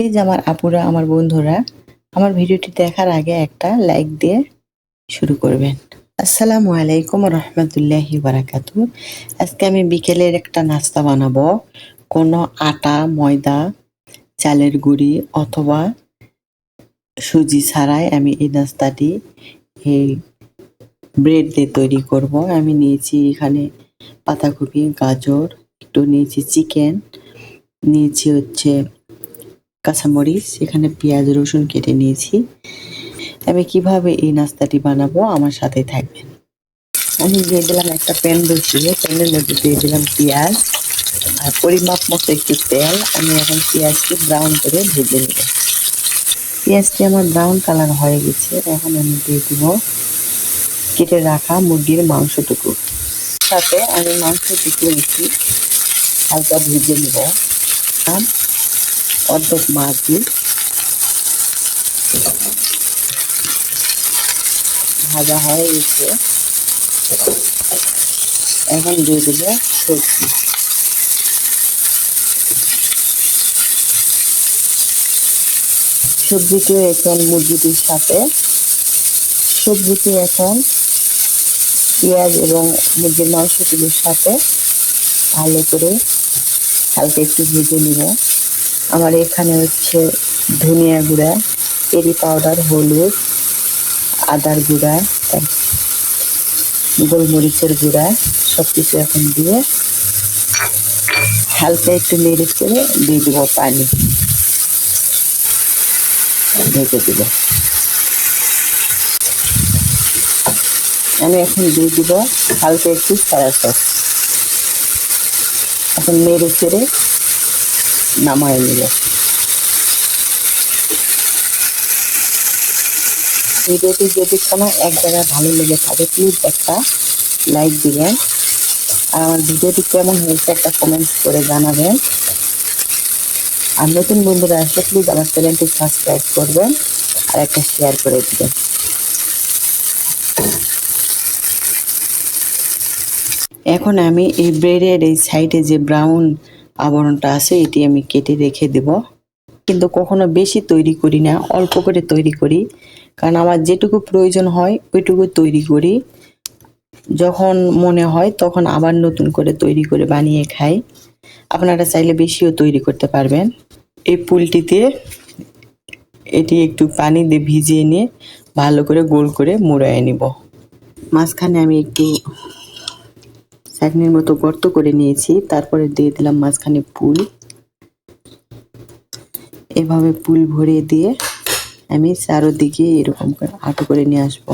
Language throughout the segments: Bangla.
প্লিজ আমার আপুরা, আমার বন্ধুরা, আমার ভিডিওটি দেখার আগে একটা লাইক দিয়ে শুরু করবেন। আসসালামু আলাইকুম রহমতুল্লাহি বারাকাতু। আজকে আমি বিকেলের একটা নাস্তা বানাবো। কোনো আটা, ময়দা, চালের গুঁড়ি অথবা সুজি ছাড়াই আমি এই নাস্তাটি এই ব্রেড দিয়ে তৈরি করব। আমি নিয়েছি এখানে পাতাকপি, গাজর, একটু নিয়েছি চিকেন নিয়েছি হচ্ছে কাঁচামরিচ এখানে পেঁয়াজ, রসুন কেটে নিয়েছি। আমি কীভাবে এই নাস্তাটি বানাবো আমার সাথে থাকবেন। আমি দিয়ে দিলাম একটা প্যান বসিয়ে, প্যানের মধ্যে দিয়ে দিলাম পেঁয়াজ। আর পরিমাপ মতো একটু তেল, আমি এখন পেঁয়াজকে ব্রাউন করে ভেজে নেব। পেঁয়াজটি আমার ব্রাউন কালার হয়ে গেছে, এখন আমি দিয়ে দিব কেটে রাখা মুরগির মাংসটুকু। সাথে আমি মাংসটুকু একটু হালকা ভেজে নেব। আর অর্ধেক মাছ দিই। ভাজা হয়ে গেছে। এখন দিয়ে দেবো সবজি। সবজিটি এখন মুরগিটির সাথে। সবজিটি এখন পেঁয়াজ এবং মুরগির মাংসগুলির সাথে ভালো করে হালকা একটু ভেজে নিব। আমার এখানে হচ্ছে ধনিয়া গুঁড়া পেরি পাউডার হলুদ, আদার গুঁড়া গোলমরিচের গুঁড়া সব কিছু এখন দিয়ে হালকা একটু নেড়ে করে দিয়ে দেবো পানি। ঢেকে দেবো। আমি এখন দিয়ে দিব হালকা একটু সারা সস এখন নেড়ে চেড়ে নামায় নেব ভিডিওটি যদি কোনো এক জায়গায় ভালো লেগে থাকে প্লিজ একটা লাইক দিবেন। আর আমার ভিডিওটি কেমন হয়েছে একটা কমেন্টস করে জানাবেন। আর নতুন বন্ধুরা আসলে প্লিজ আমার চ্যানেলটি সাবস্ক্রাইব করবেন আর একটা শেয়ার করে দিবেন। এখন আমি এই ব্রেডের এই সাইডে যে ব্রাউন আবরণটা আছে, এটি আমি কেটে রেখে দেব। কিন্তু কখনো বেশি তৈরি করি না, অল্প করে তৈরি করি। কারণ আমার যেটুকু প্রয়োজন হয়, ওইটুকু তৈরি করি। যখন মনে হয়, তখন আবার নতুন করে তৈরি করে বানিয়ে খাই। আপনারা চাইলে বেশিও তৈরি করতে পারবেন। এই পুলটিতে এটি একটু পানি দিয়ে ভিজিয়ে নিয়ে ভালো করে গোল করে মুড়ায় নিব। মাঝখানে আমি একটু চাটনির মতো গর্ত করে নিয়েছি। তারপরে দিয়ে দিলাম মাঝখানে পুল। এভাবে পুল ভরে দিয়ে আমি চারোদিকে এরকম করে আটো করে নিয়ে আসব।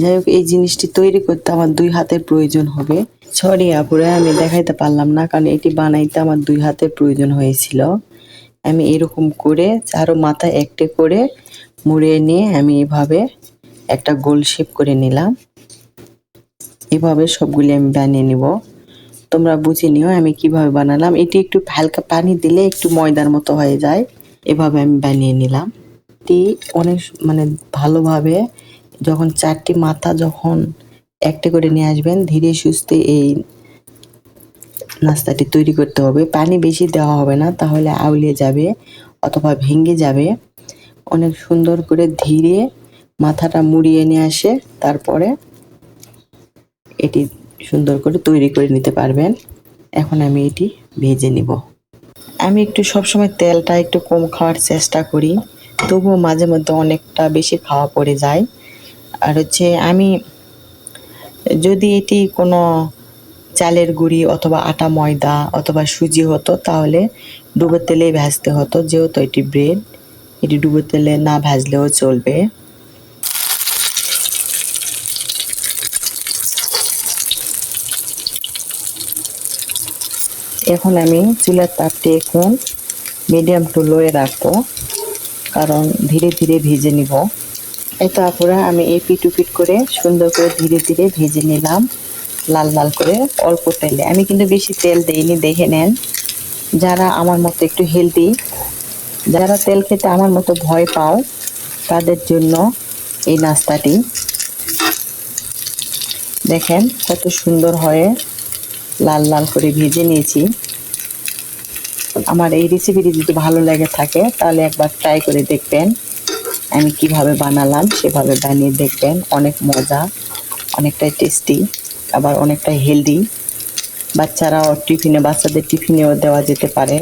যাই হোক, এই জিনিসটি তৈরি করতে আমার দুই হাতের প্রয়োজন হবে। সরি আপুরে, আমি দেখাইতে পারলাম না, কারণ এটি বানাইতে আমার দুই হাতের প্রয়োজন হয়েছিল। আমি এরকম করে চারো মাথায় একটে করে মুড়ে নিয়ে আমি এভাবে একটা গোল শেপ করে নিলাম। এভাবে সবগুলি আমি বানিয়ে নিব। তোমরা বুঝে নিও আমি কীভাবে বানালাম। এটি একটু হালকা পানি দিলে একটু ময়দার মতো হয়ে যায়। এভাবে আমি বানিয়ে নিলাম। এটি অনেক মানে ভালোভাবে যখন চারটি মাথা যখন একটা করে নিয়ে আসবেন, ধীরে সুস্থে এই নাস্তাটি তৈরি করতে হবে। পানি বেশি দেওয়া হবে না, তাহলে আউলিয়ে যাবে অথবা ভেঙে যাবে। অনেক সুন্দর করে ধীরে মাথাটা মুড়িয়ে নিয়ে আসে, তারপরে এটি সুন্দর করে তৈরি করে নিতে পারবেন। এখন আমি এটি ভেজে নিব। আমি একটু সবসময় তেলটা একটু কম খাওয়ার চেষ্টা করি, তবুও মাঝে মধ্যে অনেকটা বেশি খাওয়া পড়ে যায়। আর হচ্ছে আমি যদি এটি কোনো চালের গুঁড়ি অথবা আটা ময়দা অথবা সুজি হতো, তাহলে ডুবো তেলে ভাজতে হতো। যেহেতু এটি ব্রেড, এটি ডুবো তেলে না ভাজলেও চলবে। এখন আমি চুলার তাপটি এখন মিডিয়াম টু লোয়ে রাখব, কারণ ধীরে ধীরে ভেজে নিব। এই তো আপুরা আমি এই পিট পিট করে সুন্দর করে ধীরে ধীরে ভেজে নিলাম। লাল লাল করে অল্প তেলে। আমি কিন্তু বেশি তেল দেইনি, দেখে নেন। যারা আমার মতো একটু হেলদি যারা তেল খেতে আমার মতো ভয় পাও, তাদের জন্য এই নাস্তাটি। দেখেন কত সুন্দর হয়ে লাল লাল করে ভেজে নিয়েছি। আমার এই রেসিপিটি যদি ভালো লেগে থাকে, তাহলে একবার ট্রাই করে দেখবেন। আমি কীভাবে বানালাম, সেভাবে বানিয়ে দেখবেন। অনেক মজা, অনেকটাই টেস্টি আবার অনেকটাই হেলদি বাচ্চারাও টিফিনে, বাচ্চাদের টিফিনেও দেওয়া যেতে পারে।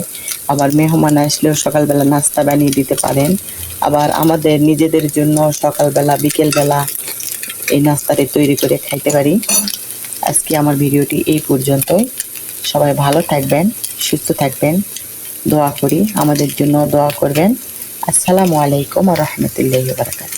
আবার মেহমান আসলেও সকালবেলা নাস্তা বানিয়ে দিতে পারেন। আবার আমাদের নিজেদের জন্য সকালবেলা, বিকেলবেলা এই নাস্তাটি তৈরি করে খাইতে পারি। আজকে আমার ভিডিওটি এই পর্যন্তই। সবাই ভালো থাকবেন, সুস্থ থাকবেন। দোয়া করি, আমাদের জন্য দোয়া করবেন। আসসালামু আলাইকুম রহমতুল্লাহ বারকাত